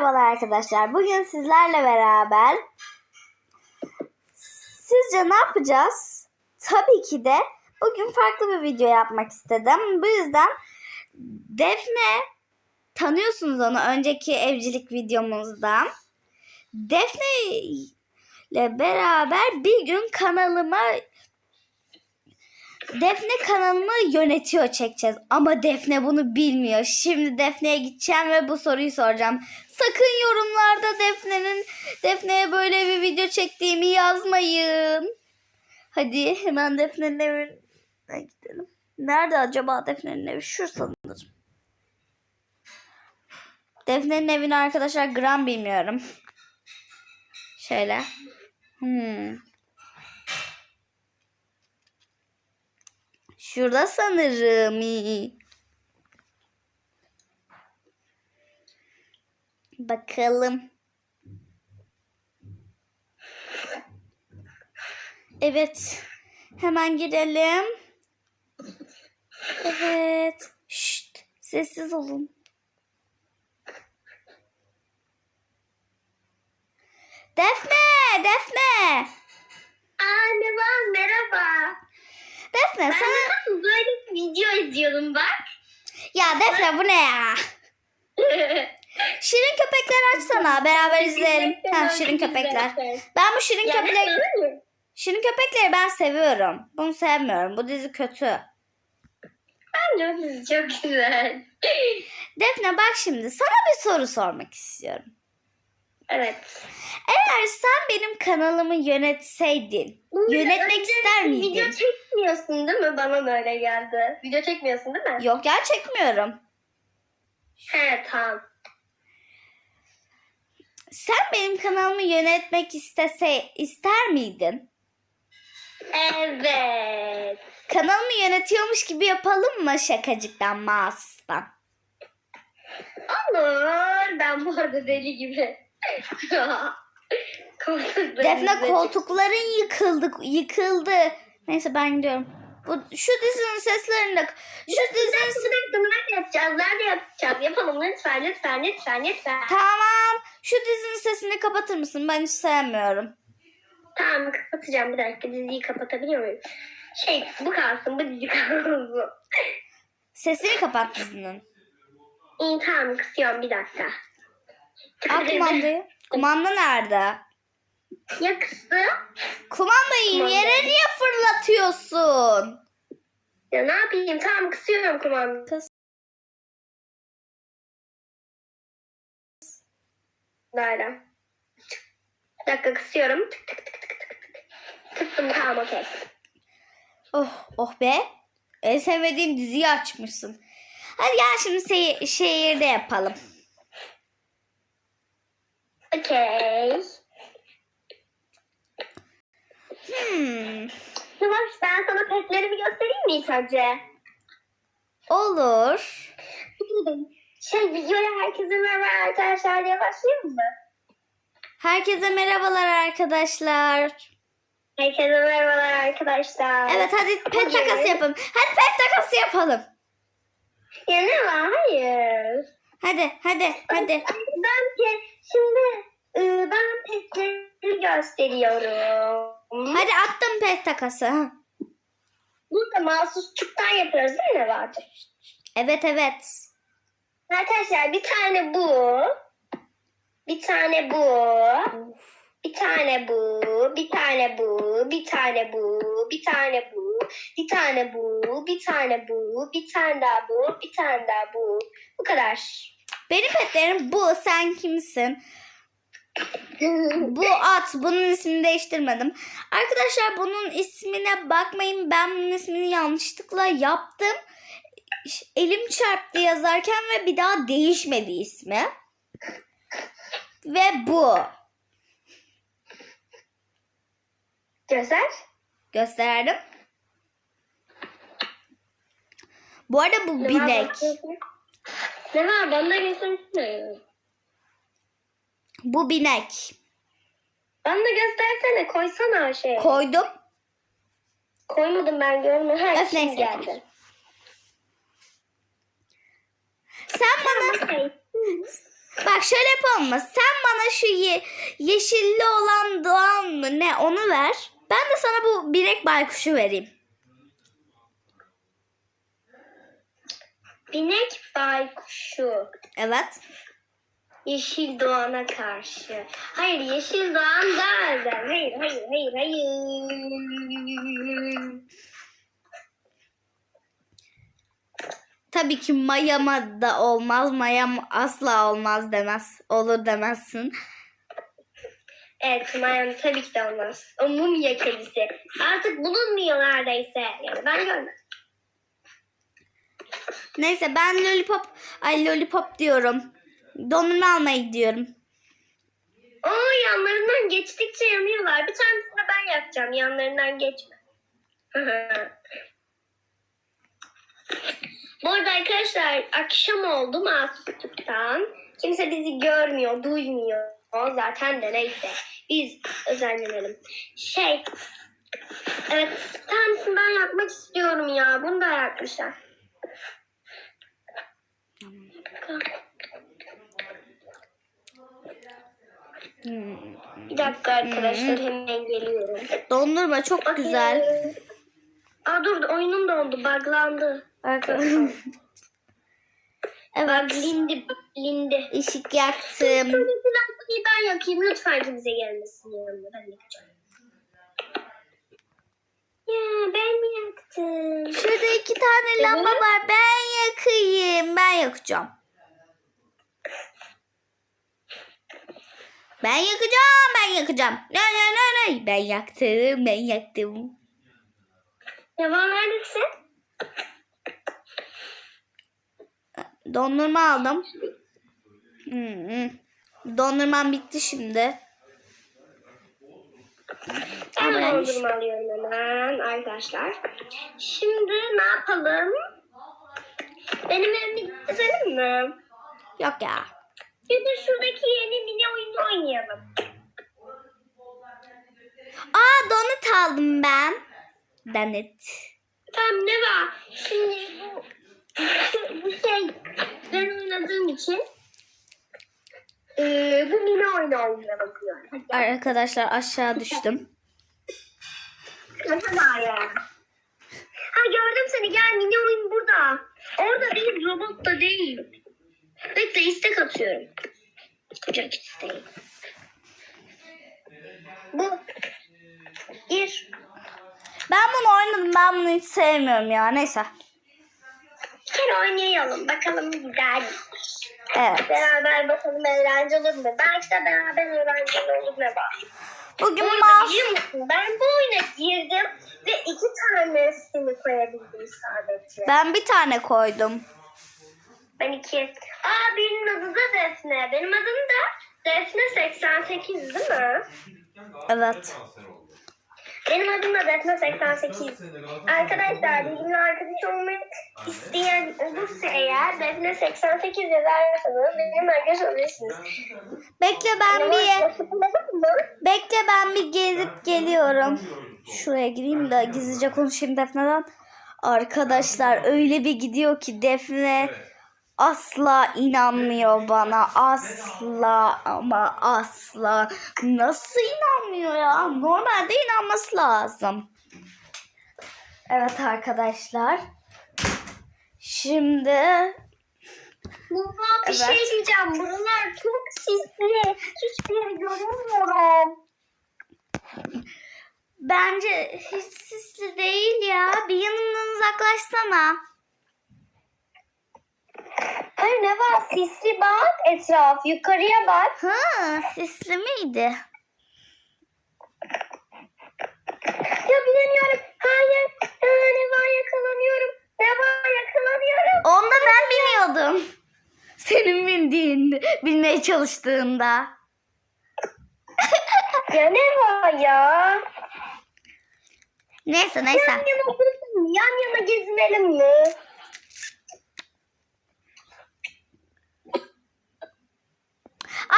merhabalar arkadaşlar. Bugün sizlerle beraber sizce ne yapacağız? Tabii ki de bugün farklı bir video yapmak istedim. Bu yüzden Defne tanıyorsunuz onu önceki evcilik videomuzdan. Defne ile beraber bir gün kanalıma Defne kanalımı yönetiyor çekeceğiz. Ama Defne bunu bilmiyor. Şimdi Defne'ye gideceğim ve bu soruyu soracağım. Sakın yorumlarda Defne'nin Defne'ye böyle bir video çektiğimi yazmayın. Hadi hemen Defne'nin evine gidelim. Nerede acaba Defne'nin evi? Şu sanırım. Defne'nin evini arkadaşlar gram bilmiyorum. Şöyle. Hmm. Şurada sanırım. Bakalım. Evet. Hemen girelim. Evet. Şşt, sessiz olun. Defne, Defne. Aa Nevan merhaba. Defne Ben sana... nasıl böyle bir video izliyordum bak. Ya Defne bu ne ya? Şirin köpekler açsana beraber izleyelim. Ha, şirin köpekler. Ben bu şirin köpekler şirin köpekleri ben seviyorum. Bunu sevmiyorum. Bu dizi kötü. Bence o dizi çok güzel. Defne bak şimdi sana bir soru sormak istiyorum. Evet. Eğer sen benim kanalımı yönetseydin, yönetmek Önce ister miydin? Video çekmiyorsun değil mi? Bana böyle geldi. Video çekmiyorsun değil mi? Yok ya çekmiyorum. He tamam. Sen benim kanalımı yönetmek istese ister miydin? Evet. Kanalımı yönetiyormuş gibi yapalım mı şakacıktan, mahsustan? Olur. Ben bu arada deli gibi. Defne koltukların yıkıldı, yıkıldı. Neyse ben gidiyorum. Bu şu dizinin seslerinde şu dizinin nerede yapacağız? Nerede yapacağız? Yapalım lütfen, lütfen, lütfen, lütfen. Tamam. Şu dizinin sesini kapatır mısın? Ben hiç sevmiyorum. Tamam kapatacağım bir dakika. Diziyi kapatabiliyor muyum? Şey bu kalsın, bu dizi kalsın. Sesini kapat dizinin. İyi tamam kısıyorum bir dakika. Al kumandayı. Kumanda nerede? Ya kıstı? Kumandayı Kumanda. yere niye fırlatıyorsun? Ya ne yapayım? Tamam kısıyorum kumandayı. Kız. Nerede? Bir dakika kısıyorum. Tık tık tık tık tık tık. Kıstım tamam okey. Oh, oh be. En sevmediğim diziyi açmışsın. Hadi gel şimdi şehirde yapalım. Okey. Hmm. Yavaş ben sana petlerimi göstereyim mi önce? Olur. Şey videoya herkese merhaba arkadaşlar diye başlayayım mı? Herkese merhabalar arkadaşlar. Herkese merhabalar arkadaşlar. Evet hadi pet Hayır. takası yapalım. Hadi pet takası yapalım. Ya ne var? Hayır. Hadi hadi hadi. Ben şimdi gösteriyorum. Hadi attım pet takası. Burada mahsusçuktan yapıyoruz değil mi Nebahat? Evet evet. Arkadaşlar bir tane bu. Bir tane bu. Bir tane bu, bir tane bu, bir tane bu, bir tane bu, bir tane bu, bir tane bu, bir tane daha bu, bir tane daha bu. Bu kadar. Benim petlerim bu. Sen kimsin? Bu at. Bunun ismini değiştirmedim. Arkadaşlar bunun ismine bakmayın. Ben bunun ismini yanlışlıkla yaptım. Elim çarptı yazarken ve bir daha değişmedi ismi. Ve bu. Göster. Gösterdim. Bu arada bu binek. Ne var? Bana göstersene. Bu binek. Bana da göstersene. Koysana şey. Koydum. Koymadım ben görmedim. Ha, Öf, neyse. geldi. Sen bana. Bak şöyle yapalım mı? Sen bana şu ye- yeşilli olan doğan mı ne onu ver. Ben de sana bu binek baykuşu vereyim. Binek baykuşu. Evet. Yeşil doğana karşı. Hayır yeşil doğan da Hayır hayır hayır hayır. Tabii ki mayama da olmaz. Mayam asla olmaz demez. Olur demezsin. Evet Mayam tabii ki de olmaz. O mumya kedisi. Artık bulunmuyor neredeyse. Yani ben görmedim. Neyse ben lollipop ay lollipop diyorum. Dondurma almaya gidiyorum. Oo yanlarından geçtikçe yanıyorlar. Bir tanesini ben yakacağım. Yanlarından geçme. Bu arada arkadaşlar akşam oldu mahsustuktan. Kimse bizi görmüyor, duymuyor. O zaten de neyse. Biz özenlenelim. Şey, evet bir tanesini ben yakmak istiyorum ya. Bunu da yakmışlar. Hmm. Bir dakika arkadaşlar hemen geliyorum. Dondurma çok güzel. Aa dur oyunum dondu. Buglandı. evet. Buglindi. Buglindi. Işık yaktım. Lambayı ben yakayım. Lütfen kimse gelmesin yanıma. Ben yakacağım. Ya ben mi yaktım? Şurada iki tane lamba var. Ben yakayım. Ben yakacağım. Ben yakacağım. Ben yakacağım. Ne ne ne ne. Ben yaktım. Ben yaktım. Devam neredesin? Dondurma aldım. Hmm, hmm. Dondurmam bitti şimdi. Ben Ama dondurma alıyorum hemen arkadaşlar. Şimdi ne yapalım? Benim evime gidelim mi? Yok ya. Da şuradaki yeni mini oyunu oynayalım. Aa donut aldım ben. Donut. Tamam ne var? Şimdi bu, bu şey ben oynadığım için eee bu mini oyunu oynayalım diyorum. Arkadaşlar aşağı düştüm. Hadi ya. Ha gördüm seni gel mini oyun burada. Orada değil robot da değil. Bekle istek atıyorum. Kucak isteği. Bu. Gir. Ben bunu oynadım. Ben bunu hiç sevmiyorum ya. Neyse. Bir kere oynayalım. Bakalım güzel. Evet. Beraber bakalım eğlenceli olur mu? Belki de beraber eğlenceli olur var? Bugün musun? Ben bu oyuna girdim ve iki tanesini koyabildim sadece. ben bir tane koydum. Ben iki. Aa benim adı da Defne. Benim adım da Defne 88 değil mi? Evet. Benim adım da Defne 88. Arkadaşlar benimle arkadaş olmak isteyen olursa eğer Defne 88 yazarsanız benimle arkadaş olursunuz. Bekle ben bir bekle ben bir gezip geliyorum. Şuraya gireyim de gizlice konuşayım Defne'den. Arkadaşlar öyle bir gidiyor ki Defne asla inanmıyor bana. Asla ama asla. Nasıl inanmıyor ya? Normalde inanması lazım. Evet arkadaşlar. Şimdi Baba bir Evet. şey diyeceğim. Buralar çok sisli. Hiçbir yeri göremiyorum. bence hiç sisli değil ya. Bir yanından uzaklaşsana. Hayır ne var? Sisli bak etraf. Yukarıya bak. Hı, sisli miydi? Ya bilemiyorum. Hayır. Aa, ne var yakalanıyorum. Ne var yakalanıyorum. Onda ben biniyordum. Senin bindiğinde, binmeye çalıştığında. Ya ne var ya? Neyse neyse. Yan yana? Yan yana gezinelim mi?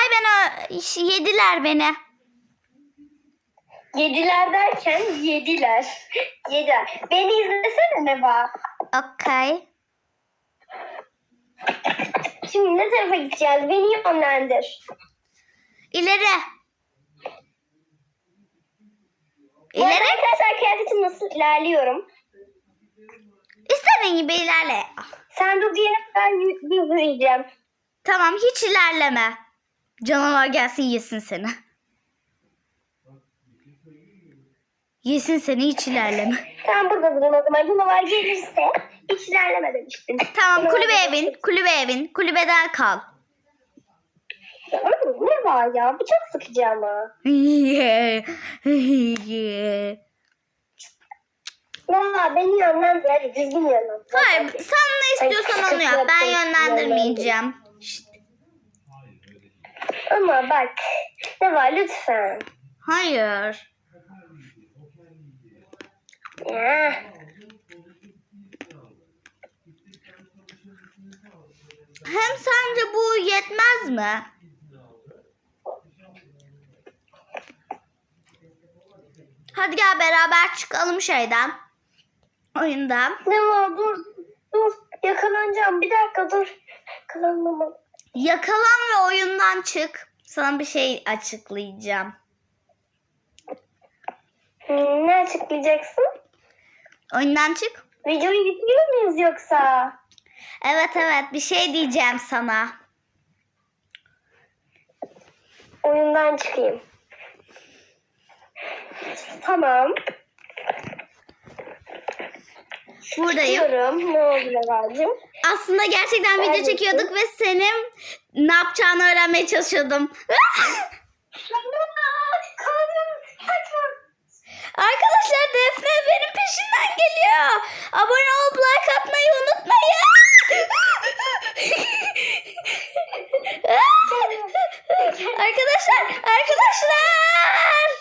Ay ben yediler beni. Yediler derken yediler. Yediler. Beni izlesene ne var? Okay. Şimdi ne tarafa gideceğiz? Beni yönlendir. İleri. Bu arada İleri. arkadaşlar kıyafetim nasıl ilerliyorum? İstediğin gibi ilerle. Sen dur kadar y- bir yürüyeceğim. Tamam hiç ilerleme. Canavar gelsin yesin seni. Yesin seni hiç ilerleme. Sen burada durun o zaman. Canavar gelirse hiç ilerleme demiştim. Tamam kulübeye bin. Kulübeye bin. Kulübeden kal. Ya, oğlum, ne var ya? Bu çok sıkıcı ama. Valla beni yönlendir. Hadi düzgün yönlendir. Hayır sen ne istiyorsan onu yap. Ben yönlendirmeyeceğim. Şşt, Ama bak. Ne var lütfen. Hayır. Ya. Hem sence bu yetmez mi? Hadi gel beraber çıkalım şeyden. Oyundan. Ne var dur. Dur. Yakalanacağım. Bir dakika dur. Yakalanmam. Yakalan ve oyundan çık. Sana bir şey açıklayacağım. Hmm, ne açıklayacaksın? Oyundan çık. Videoyu bitiriyor muyuz yoksa? Evet evet bir şey diyeceğim sana. Oyundan çıkayım. Tamam. Buradayım. Çıkıyorum. Ne oldu Levacığım? Aslında gerçekten video çekiyorduk ve senin ne yapacağını öğrenmeye çalışıyordum. Arkadaşlar Defne benim peşinden geliyor. Abone olup like atmayı unutmayın. arkadaşlar, arkadaşlar.